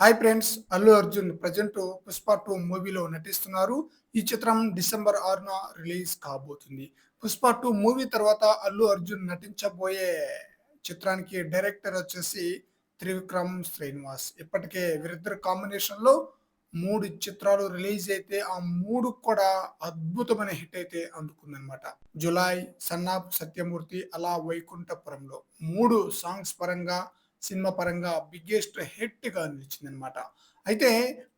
Hi friends Allu Arjun present Pushpa two మూవీలో నటిస్తున్నారు. ఈ చిత్రం డిసెంబర్ ఆరున రిలీజ్ కాబోతుంది. పుష్ప టూ మూవీ తర్వాత అల్లు అర్జున్ నటించబోయే చిత్రానికి డైరెక్టర్ వచ్చేసి త్రివిక్రమ్ శ్రీనివాస్. ఇప్పటికే వీరిద్దరు కాంబినేషన్లో మూడు చిత్రాలు రిలీజ్ అయితే ఆ మూడు కూడా అద్భుతమైన హిట్ అయితే అందుకుందనమాట జులై సన్నాప్ సత్యమూర్తి అలా వైకుంఠపురంలో మూడు సాంగ్స్ పరంగా సినిమా పరంగా బిగ్గెస్ట్ హిట్గా నిలిచింది అనమాట అయితే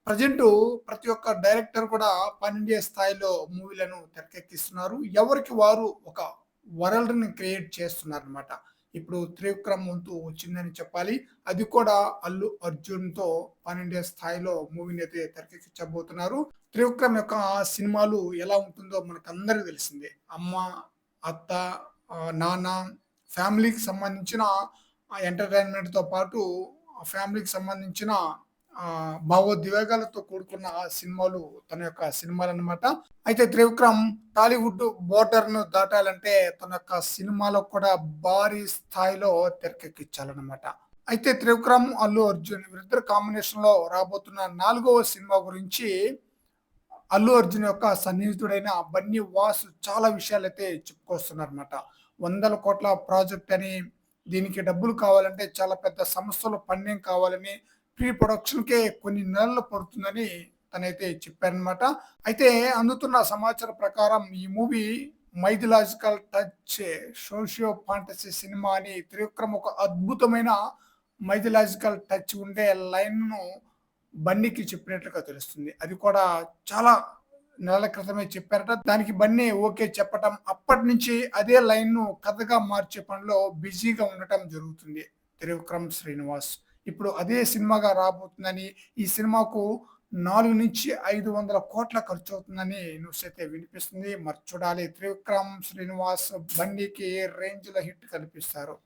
ప్రజెంట్ ప్రతి ఒక్క డైరెక్టర్ కూడా పన్నెండే స్థాయిలో మూవీలను తెరకెక్కిస్తున్నారు. ఎవరికి వారు ఒక వరల్డ్ని క్రియేట్ చేస్తున్నారు అనమాట ఇప్పుడు త్రివిక్రమ్ వంతు వచ్చిందని చెప్పాలి. అది కూడా అల్లు అర్జున్తో పన్నెండే స్థాయిలో మూవీని అయితే తెరకెక్కించబోతున్నారు. త్రివిక్రమ్ యొక్క సినిమాలు ఎలా ఉంటుందో మనకు అందరికీ తెలిసిందే. అమ్మ అత్త నాన్న ఫ్యామిలీకి సంబంధించిన ఆ ఎంటర్టైన్మెంట్తో పాటు ఫ్యామిలీకి సంబంధించిన భావోద్వేగాలతో కూడుకున్న ఆ సినిమాలు తన యొక్క సినిమాలు అనమాట అయితే త్రివిక్రమ్ టాలీవుడ్ బోర్డర్ను దాటాలంటే తన యొక్క సినిమాలో కూడా భారీ స్థాయిలో తెరకెక్కించాలన్నమాట. అయితే త్రివిక్రమ్ అల్లు అర్జున్ వీరిద్దరు కాంబినేషన్లో రాబోతున్న నాలుగవ సినిమా గురించి అల్లు అర్జున్ యొక్క సన్నిహితుడైన బన్నీ వాసు చాలా విషయాలైతే చెప్పుకొస్తున్నారన్నమాట. వందల కోట్ల ప్రాజెక్ట్ అని దీనికి డబ్బులు కావాలంటే చాలా పెద్ద సంస్థలు ఫండింగ్ కావాలని ప్రీ ప్రొడక్షన్కే కొన్ని నెలలు పడుతుందని తనైతే చెప్పారనమాట అయితే అందుతున్న సమాచారం ప్రకారం ఈ movie mythological touch socio fantasy cinema అని త్రివిక్రమ్ ఒక అద్భుతమైన మైథలాజికల్ టచ్ ఉండే లైన్ను బండికి బన్నీకి చెప్పినట్లుగా తెలుస్తుంది. అది కూడా చాలా నెలల క్రితమే చెప్పారట. దానికి బన్నీ ఓకే చెప్పటం అప్పటి నుంచి అదే లైన్ను కథగా మార్చే పనిలో బిజీగా ఉండటం జరుగుతుంది. త్రివిక్రమ్ శ్రీనివాస్. ఇప్పుడు అదే సినిమాగా రాబోతుందని ఈ సినిమాకు నాలుగు నుంచి ఐదు వందల కోట్ల ఖర్చు అవుతుందని న్యూస్ అయితే వినిపిస్తుంది. మరి చూడాలి. త్రివిక్రమ్ శ్రీనివాస్ బండికి ఏ రేంజ్లో హిట్ కల్పిస్తారు?